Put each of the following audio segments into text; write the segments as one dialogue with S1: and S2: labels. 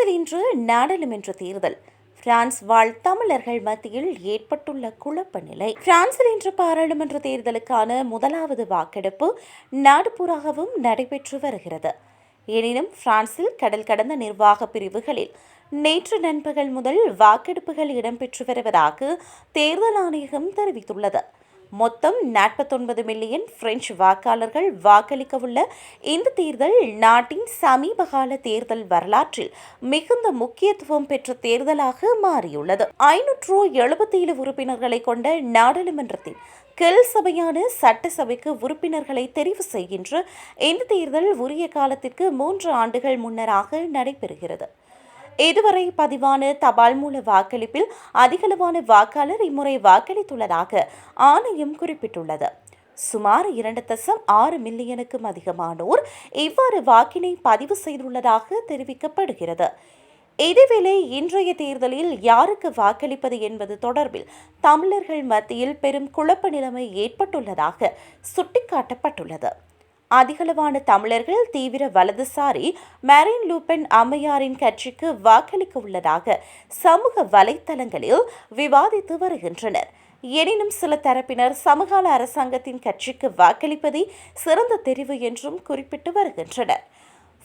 S1: பிரான்சில் இன்று நாடாளுமன்ற தேர்தல். பிரான்ஸ் வாழ் தமிழர்கள் மத்தியில் ஏற்பட்டுள்ள குழப்ப நிலை. பிரான்சில் இன்று பாராளுமன்ற தேர்தலுக்கான முதலாவது வாக்கெடுப்பு நாடுபுறாகவும் நடைபெற்று வருகிறது. எனினும் பிரான்சில் கடல் கடந்த நிர்வாக பிரிவுகளில் நேற்று நண்பகல் முதல் வாக்கெடுப்புகள் இடம்பெற்று வருவதாக தேர்தல் ஆணையகம் தெரிவித்துள்ளது. மொத்தம் நாற்பத்தொன்பது மில்லியன் பிரெஞ்சு வாக்காளர்கள் வாக்களிக்கவுள்ள இந்த தேர்தல் நாட்டின் சமீபகால தேர்தல் வரலாற்றில் மிகுந்த முக்கியத்துவம் பெற்ற தேர்தலாக மாறியுள்ளது. ஐநூற்று எழுபத்தி ஏழு உறுப்பினர்களை கொண்ட நாடாளுமன்றத்தின் கெல் சபையான சட்டசபைக்கு உறுப்பினர்களை தெரிவு செய்கின்ற இந்த தேர்தல் உரிய காலத்திற்கு மூன்று ஆண்டுகள் முன்னராக நடைபெறுகிறது. இதுவரை பதிவான தபால் மூல வாக்களிப்பில் அதிகளவான வாக்காளர் இம்முறை வாக்களித்துள்ளதாக ஆணையம் குறிப்பிட்டுள்ளது. சுமார் இரண்டு தசம் ஆறு மில்லியனுக்கும் அதிகமானோர் இவ்வாறு வாக்கினை பதிவு செய்துள்ளதாக தெரிவிக்கப்படுகிறது. இதேவேளை இன்றைய தேர்தலில் யாருக்கு வாக்களிப்பது என்பது தொடர்பில் தமிழர்கள் மத்தியில் பெரும் குழப்ப நிலைமை ஏற்பட்டுள்ளதாக சுட்டிக்காட்டப்பட்டுள்ளது. அதிகளவான தமிழர்கள் தீவிர வலதுசாரி மேரின் லூபென் அம்மையாரின் கட்சிக்கு வாக்களிக்க உள்ளதாக சமூக வலைத்தளங்களில் விவாதித்து வருகின்றனர். எனினும் சில தரப்பினர் சமகால அரசாங்கத்தின் கட்சிக்கு வாக்களிப்பதே சிறந்த தெரிவு என்றும் குறிப்பிட்டு வருகின்றனர்.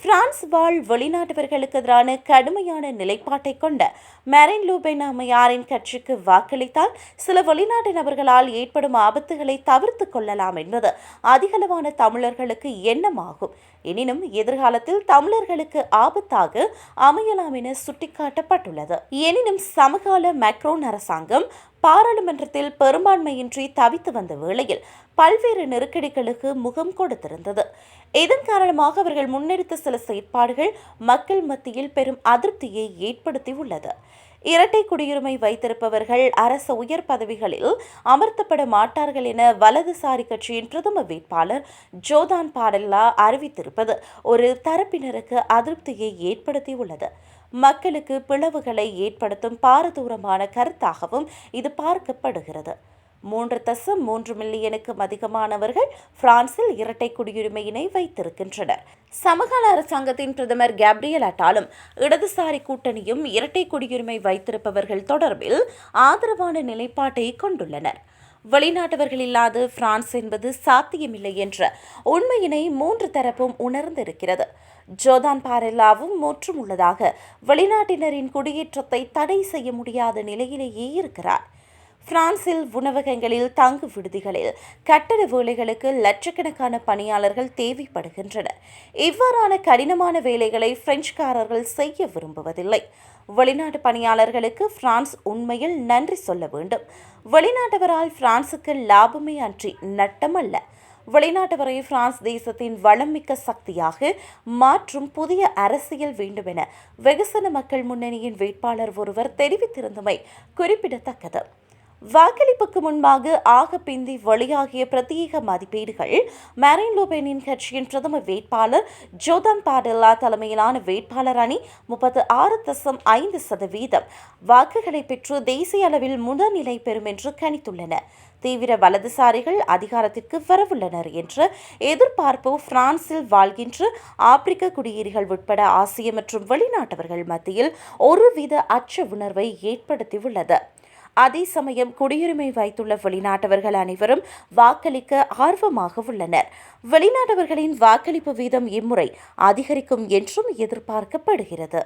S1: பிரான்ஸ் வாழ் வெளிநாட்டவர்களுக்கு எதிரான கடுமையான நிலைப்பாட்டை கொண்ட மெரின் லூபென் அம்மையாரின் கட்சிக்கு வாக்களித்தால் சில வெளிநாட்டு நபர்களால் ஏற்படும் ஆபத்துகளை தவிர்த்து கொள்ளலாம் என்பது அதிகளவான தமிழர்களுக்கு எண்ணமாகும். எனினும் எதிர்காலத்தில் தமிழர்களுக்கு ஆபத்தாக அமையலாம் என சுட்டிக்காட்டப்பட்டுள்ளது. எனினும் சமகால மேக்ரோன் அரசாங்கம் பாராளுமன்றத்தில் பெரும்பான்மையின்றி தவித்து வந்த வேளையில் பல்வேறு நெருக்கடிகளுக்கு முகம் கொடுத்திருந்தது. இதன் காரணமாக அவர்கள் முன்னெடுத்த சில செயற்பாடுகள் மக்கள் மத்தியில் பெரும் அதிருப்தியை ஏற்படுத்தியுள்ளது. இரட்டை குடியுரிமை வைத்திருப்பவர்கள் அரசு உயர் பதவிகளில் அமர்த்தப்பட மாட்டார்கள் என வலதுசாரி கட்சியின் பிரதம வேட்பாளர் ஜோதான் பாடல்லா அறிவித்திருப்பது ஒரு தரப்பினருக்கு அதிருப்தியை ஏற்படுத்தியுள்ளது. மக்களுக்கு பிளவுகளை ஏற்படுத்தும் பாரதூரமான கருத்தாகவும் இது பார்க்கப்படுகிறது. மூன்று தசம் மூன்று மில்லியனுக்கும் அதிகமானவர்கள் பிரான்சில் இரட்டை குடியுரிமையினை வைத்திருக்கின்றனர். சமகால அரசாங்கத்தின் பிரதமர் கேப்ரியல் அட்டாலும் இடதுசாரி கூட்டணியும் இரட்டை குடியுரிமை வைத்திருப்பவர்கள் தொடர்பில் ஆதரவான நிலைப்பாட்டை கொண்டுள்ளனர். வெளிநாட்டவர்கள் இல்லாத பிரான்ஸ் என்பது சாத்தியமில்லை என்ற உண்மையினை மூன்று தரப்பும் உணர்ந்திருக்கிறது. ஜோதான் பாரெல்லாவும் முற்றும் உள்ளதாக வெளிநாட்டினரின் குடியேற்றத்தை தடை செய்ய முடியாத நிலையிலேயே இருக்கிறார். பிரான்சில் உணவகங்களில் தங்கு விடுதிகளில் கட்டட வேலைகளுக்கு லட்சக்கணக்கான பணியாளர்கள் தேவைப்படுகின்றனர். இவ்வாறான கடினமான வேலைகளை பிரெஞ்சுக்காரர்கள் செய்ய விரும்புவதில்லை. வெளிநாட்டு பணியாளர்களுக்கு பிரான்ஸ் உண்மையில் நன்றி சொல்ல வேண்டும். வெளிநாட்டவரால் பிரான்சுக்கு லாபமே அன்றி நட்டமல்ல. வெளிநாட்டவரை பிரான்ஸ் தேசத்தின் வளமிக்க சக்தியாக மாற்றும் புதிய அரசியல் வேண்டும் என வெகுசன மக்கள் முன்னணியின் வேட்பாளர் ஒருவர் தெரிவித்திருந்தமை குறிப்பிடத்தக்கது. வாக்களிப்புக்கு முன்பாக ஆக பிந்தி வெளியாகிய பிரத்யேக மதிப்பீடுகள் மேரின் லூபெனின் கட்சியின் பிரதம வேட்பாளர் ஜோதான் பாடெல்லா தலைமையிலான வேட்பாளர் அணி முப்பத்து ஆறு தசம் ஐந்து சதவீதம். வாக்குகளை பெற்று தேசிய அளவில் முதல்நிலை பெறும் என்று கணித்துள்ளன. தீவிர வலதுசாரிகள் அதிகாரத்திற்கு வரவுள்ளனர் என்ற எதிர்பார்ப்பு பிரான்சில் வாழ்கின்ற ஆப்பிரிக்க குடியேறிகள் உட்பட ஆசிய மற்றும் வெளிநாட்டவர்கள் மத்தியில் ஒருவித அச்ச உணர்வை ஏற்படுத்தியுள்ளது. அதே சமயம் குடியுரிமை வைத்துள்ள வெளிநாட்டவர்கள் அனைவரும் வாக்களிக்க ஆர்வமாக உள்ளனர். வெளிநாட்டவர்களின் வாக்களிப்பு வீதம் இம்முறை அதிகரிக்கும் என்றும் எதிர்பார்க்கப்படுகிறது.